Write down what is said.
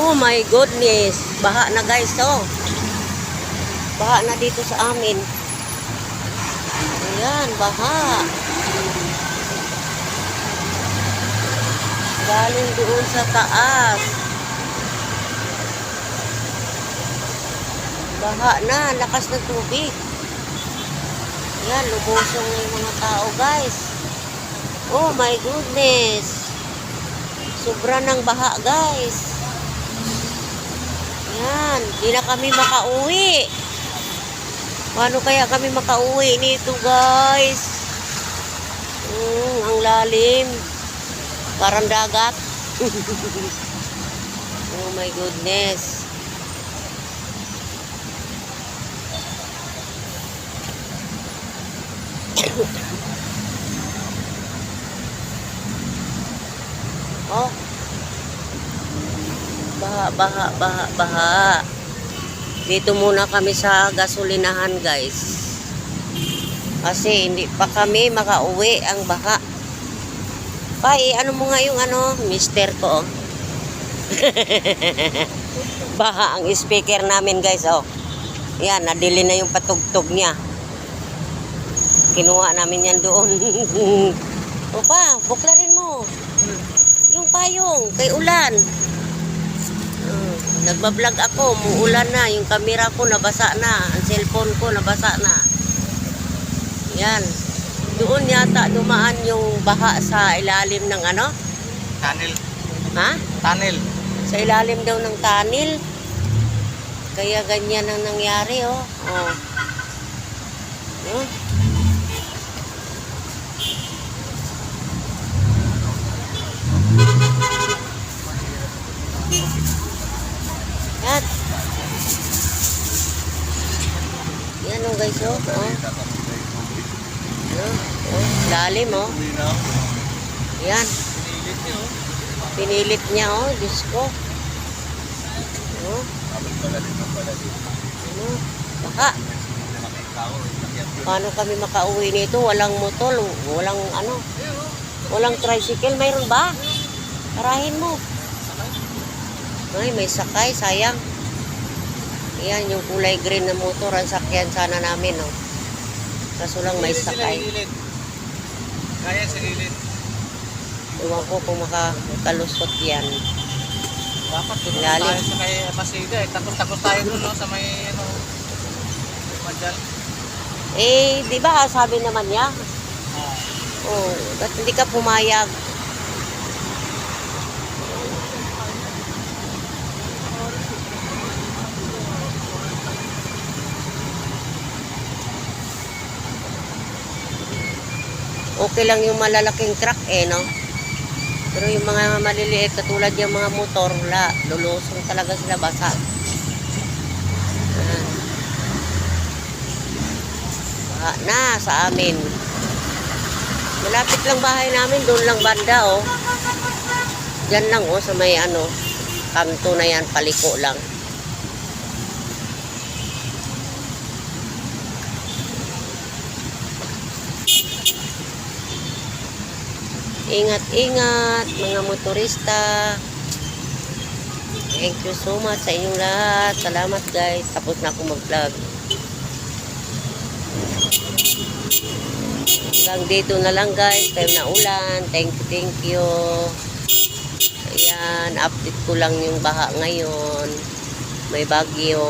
Oh my goodness. Baha na guys, oh. Baha na dito sa amin. Ayan, baha. Galing doon sa taas. Baha na, lakas ng tubig. Yan, lumusong na yung mga tao, guys. Oh my goodness. Sobra ng baha, guys. Yan, di na kami makauwi. Paano kaya kami makauwi nito, guys? Mm, ang lalim. Parang dagat. oh my goodness. oh. Baha, baha, baha, baha. Dito muna kami sa gasolinahan, guys. Kasi hindi pa kami makauwi ang baha. Pa, eh, ano mo nga yung ano, mister ko, oh. ang speaker namin, guys, oh. Yan, nadili na yung patugtog niya. Kinuha namin yan doon. o pa, buklarin mo. Yung payong, kay ulan. Nagbablog ako, muulan na. Yung kamera ko nabasa na. Ang cellphone ko nabasa na. Yan. Doon yata dumaan yung baha sa ilalim ng ano? Tunnel. Ha? Tunnel. Sa ilalim daw ng tunnel. Kaya ganyan ang nangyari, oh. Oh. Hmm? Yan. Yan, oh, guys, oh. Oh. Oh, oh. Lalim, oh. Yan. Pinilit niya, oh. Diyos ko. Oh. Ano? Baka. Paano kami makauwi nito? Walang motor, walang ano. Walang tricycle, mayroon ba? Tarahin mo. Ay, may sakay, sayang. Yan, yung kulay green na motor, ang sakyan sana namin, no. Kaso lang may sakay. Kaya sa gilid. Iwan ko kung makakalusot yan. Dapat doon Lalim. tayo sa kay Basiga eh. Takos-takos tayo doon no, sa may ano. Madyan. Eh, di ba sabi naman niya? Ah. Oh, ba't hindi ka pumayag? Okay lang yung malalaking truck eh, no? Pero yung mga maliliit, katulad yung mga motor, la, lulusong talaga sila basa. Ayan. Baha na sa amin. Malapit lang bahay namin, doon lang banda, oh. Diyan lang, oh, sa may ano, kanto na yan, paliko lang. Ingat-ingat mga motorista. Thank you so much sa inyong lahat. Salamat guys. Tapos na akong mag-vlog. Hanggang dito na lang guys. Time na ulan. Thank you, thank you. Ayan, update ko lang yung baha ngayon. May bagyo.